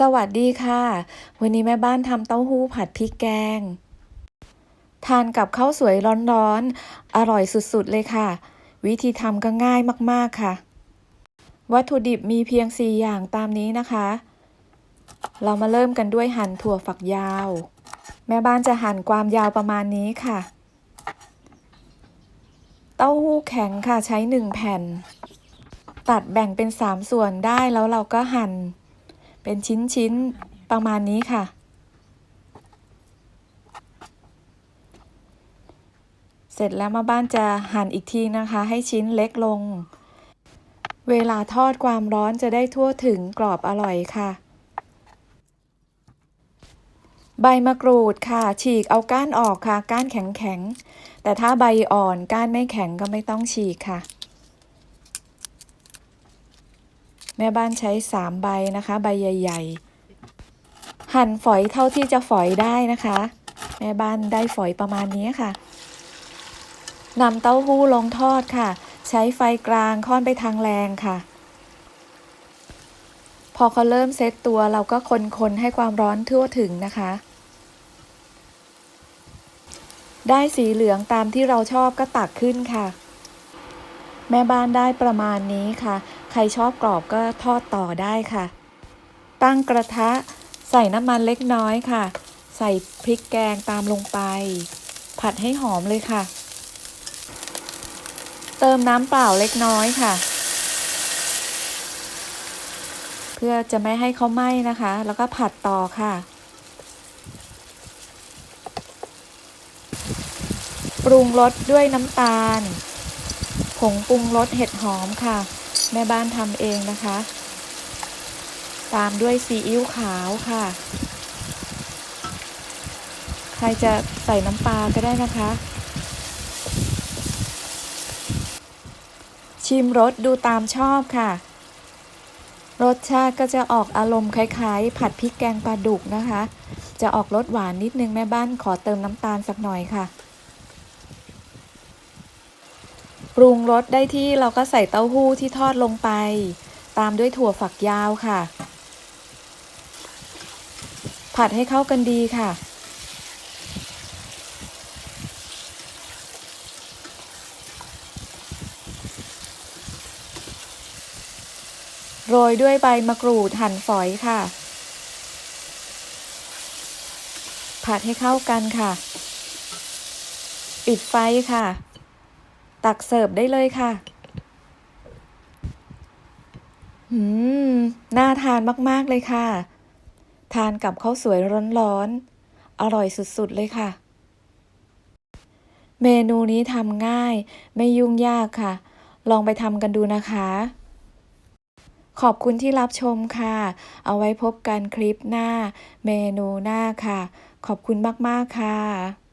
สวัสดีค่ะ วันนี้แม่บ้านทำเต้าหู้ผัดพริกแกง ทานกับข้าวสวยร้อนๆ อร่อยสุดๆเลยค่ะ วิธีทำก็ง่ายมากๆค่ะ วัตถุดิบมีเพียง 4 อย่างตามนี้นะคะ เรามาเริ่มกันด้วยหั่นถั่วฝักยาว แม่บ้านจะหั่นความยาวประมาณนี้ค่ะ เต้าหู้แข็งค่ะใช้ 1 แผ่น ตัดแบ่งเป็น 3 ส่วนได้แล้วเราก็หั่น เป็นชิ้นๆ ประมาณนี้ค่ะ เสร็จแล้วมาบ้านจะหั่นอีกทีนะคะ ให้ชิ้นเล็กลง เวลาทอดความร้อนจะได้ทั่วถึงกรอบอร่อยค่ะ ใบมะกรูดค่ะ ฉีกเอาก้านออกค่ะ ก้านแข็งๆ แต่ถ้าใบอ่อนก้านไม่แข็งก็ไม่ต้องฉีกค่ะ แม่บ้านใช้สามใบนะคะ ใบใหญ่ ๆ หั่นฝอยเท่าที่จะฝอยได้นะคะ แม่บ้านได้ฝอยประมาณนี้ค่ะนำเต้าหู้ลงทอดค่ะ ใช้ไฟกลางค่อนไปทางแรงค่ะ พอเขาเริ่มเซตตัวเราก็คนๆให้ความร้อนทั่วถึงนะคะ ได้สีเหลืองตามที่เราชอบก็ตักขึ้นค่ะ แม่บ้านได้ประมาณนี้ค่ะ รชอบกรอบก็ทอดต่อได้ค่ะ ตั้งกระทะใส่น้ำมันเล็กน้อยค่ะ ใส่พริกแกงตามลงไป ผัดให้หอมเลยค่ะ เติมน้ำเปล่าเล็กน้อยค่ะ เพื่อจะไม่ให้เขาไหม้นะคะ แล้วก็ผัดต่อค่ะปรุงรสด้วยน้ำตาล ผงปรุงรสเห็ดหอมค่ะ แม่บ้านทำเองนะคะ ตามด้วยซีอิ๊วขาวค่ะ ใครจะใส่น้ำปลาก็ได้นะคะ ชิมรสดูตามชอบค่ะ รสชาติก็จะออกอารมณ์คล้ายๆ ผัดพริกแกงปลาดุกนะคะ จะออกรสหวานนิดนึงแม่บ้านขอเติมน้ำตาลสักหน่อยค่ะ ปรุงรสได้ที่เราก็ใส่เต้าหู้ที่ทอดลงไป ตามด้วยถั่วฝักยาวค่ะ ผัดให้เข้ากันดีค่ะ โรยด้วยใบมะกรูดหั่นฝอยค่ะ ผัดให้เข้ากันค่ะ ปิดไฟค่ะ ตักเสิร์ฟได้เลยค่ะหืม น่าทานมาก ๆ เลยค่ะ ทานกับข้าวสวยร้อนๆ อร่อยสุด ๆ เลยค่ะ เมนูนี้ทำง่าย ไม่ยุ่งยากค่ะ ลองไปทำกันดูนะคะ ขอบคุณที่รับชมค่ะ เอาไว้พบกันคลิปหน้า เมนูหน้าค่ะ ขอบคุณมาก ๆ ค่ะ